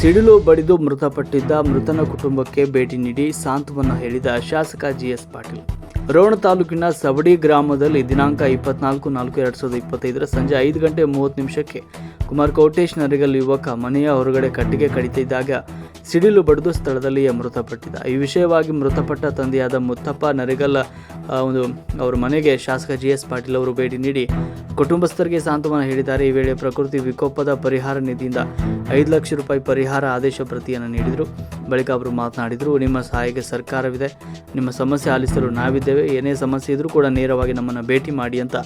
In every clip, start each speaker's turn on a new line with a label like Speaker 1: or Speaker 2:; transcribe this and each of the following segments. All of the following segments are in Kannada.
Speaker 1: ಸಿಡಿಲು ಬಡಿದು ಮೃತಪಟ್ಟಿದ್ದ ಮೃತನ ಕುಟುಂಬಕ್ಕೆ ಭೇಟಿ ನೀಡಿ ಸಾಂತ್ವನ ಹೇಳಿದ ಶಾಸಕ ಜಿಎಸ್ ಪಾಟೀಲ್. ರೋಣ ತಾಲೂಕಿನ ಸವಡಿ ಗ್ರಾಮದಲ್ಲಿ ದಿನಾಂಕ ಇಪ್ಪತ್ನಾಲ್ಕು ನಾಲ್ಕು ಎರಡು ಸಾವಿರದ ಇಪ್ಪತ್ತೈದರ ಸಂಜೆ ಐದು ಗಂಟೆ ಮೂವತ್ತು ನಿಮಿಷಕ್ಕೆ ಕುಮಾರ್ ಕೋಟೇಶ್ ನರಿಗಲ್ ಯುವಕ ಮನೆಯ ಹೊರಗಡೆ ಕಟ್ಟಿಗೆ ಕಡಿತಿದ್ದಾಗ ಸಿಡಿಲು ಬಡಿದು ಸ್ಥಳದಲ್ಲಿಯೇ ಮೃತಪಟ್ಟಿದ್ದ. ಈ ವಿಷಯವಾಗಿ ಮೃತಪಟ್ಟ ತಂದೆಯಾದ ಮುತ್ತಪ್ಪ ನರಿಗಲ್ ಒಂದು, ಅವರ ಮನೆಗೆ ಶಾಸಕ ಜಿ ಎಸ್ ಪಾಟೀಲ್ ಅವರು ಭೇಟಿ ನೀಡಿ ಕುಟುಂಬಸ್ಥರಿಗೆ ಸಾಂತ್ವನ ಹೇಳಿದ್ದಾರೆ. ಈ ವೇಳೆ ಪ್ರಕೃತಿ ವಿಕೋಪದ ಪರಿಹಾರ ನಿಧಿಯಿಂದ ಐದು ಲಕ್ಷ ರೂಪಾಯಿ ಪರಿಹಾರ ಆದೇಶ ಪ್ರತಿಯನ್ನು ನೀಡಿದರು. ಬಳಿಕ ಅವರು ಮಾತನಾಡಿದರು, ನಿಮ್ಮ ಸಹಾಯಕ್ಕೆ ಸರ್ಕಾರವಿದೆ. ನಿಮ್ಮ ಸಮಸ್ಯೆ ಆಲಿಸಲು ನಾವಿದ್ದೇವೆ. ಏನೇ ಸಮಸ್ಯೆ ಇದ್ರೂ ಕೂಡ ನೇರವಾಗಿ ನಮ್ಮನ್ನು ಭೇಟಿ ಮಾಡಿ ಅಂತ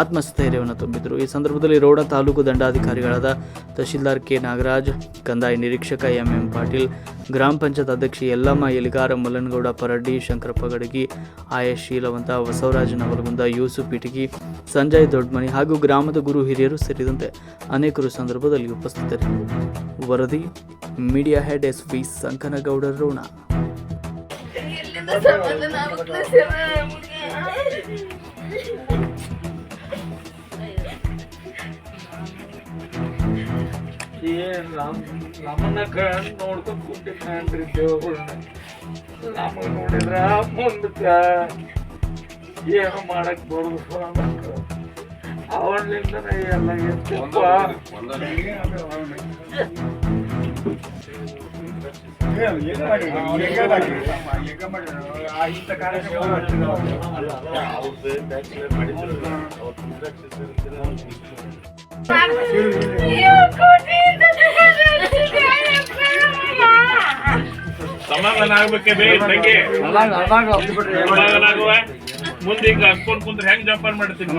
Speaker 1: ಆತ್ಮಸ್ಥೈರ್ಯವನ್ನು ತುಂಬಿದರು. ಈ ಸಂದರ್ಭದಲ್ಲಿ ರೋಡ ತಾಲೂಕು ದಂಡಾಧಿಕಾರಿಗಳಾದ ತಹಶೀಲ್ದಾರ್ ಕೆ. ನಾಗರಾಜ್, ಕಂದಾಯ ನಿರೀಕ್ಷಕ ಎಂ. ಎಂ. ಪಾಟೀಲ್, ಗ್ರಾಮ ಪಂಚಾಯತ್ ಅಧ್ಯಕ್ಷೆ ಯಲ್ಲಮ್ಮ ಎಲಿಗಾರ ಮಲ್ಲನಗೌಡ ಪರಡ್ಡಿ ಶಂಕರಪ್ಪ ಗಡಗಿ ಆಯಶ್ ಶೀಲವಂತ, ಬಸವರಾಜ ನವಲಗುಂದ, ಯೂಸುಫ್ ಇಟಗಿ ಸಂಜಯ್ ದೊಡ್ಮನಿ ಹಾಗೂ ಗ್ರಾಮದ ಗುರು ಹಿರಿಯರು ಸೇರಿದಂತೆ ಅನೇಕರು ಸಂದರ್ಭದಲ್ಲಿ ಉಪಸ್ಥಿತರಿದ್ದರು. ವರದಿ
Speaker 2: media head S V
Speaker 3: Sankanagoudar Ron. ನಮ್ಮನ್ನ ಕಣ್ ನೋಡ್ಕೊಂಡ್ ಕುಂತಿದ್ರಿ ದೇವಗಳನ್ನ ನಮಗ್ ನೋಡಿದ್ರ ಮುಂದಕ್ಕ ಏನು ಮಾಡಕ್ ಬರುದು ಅವನಿಂದನೇ ಎಲ್ಲ ಎತ್ತಪ್ಪ
Speaker 2: ಅಯ್ಯೋ, ಕೋಟಿಯಿಂದ ತಗೊಂಡಿದ್ದೆ.
Speaker 4: ಸಮಾಧಾನ ಆಗ್ಬೇಕೆ ಬೇ ತಂಗಿ ಸಮಾಧಾನ ಆಗುವ ಮುಂದೆ ಈಗ ಅಷ್ಟೊಂದು ಕುಂದ್ರೆ ಹೆಂಗ್ ಜಂಪರ್ ಮಾಡ್ತೀನಿ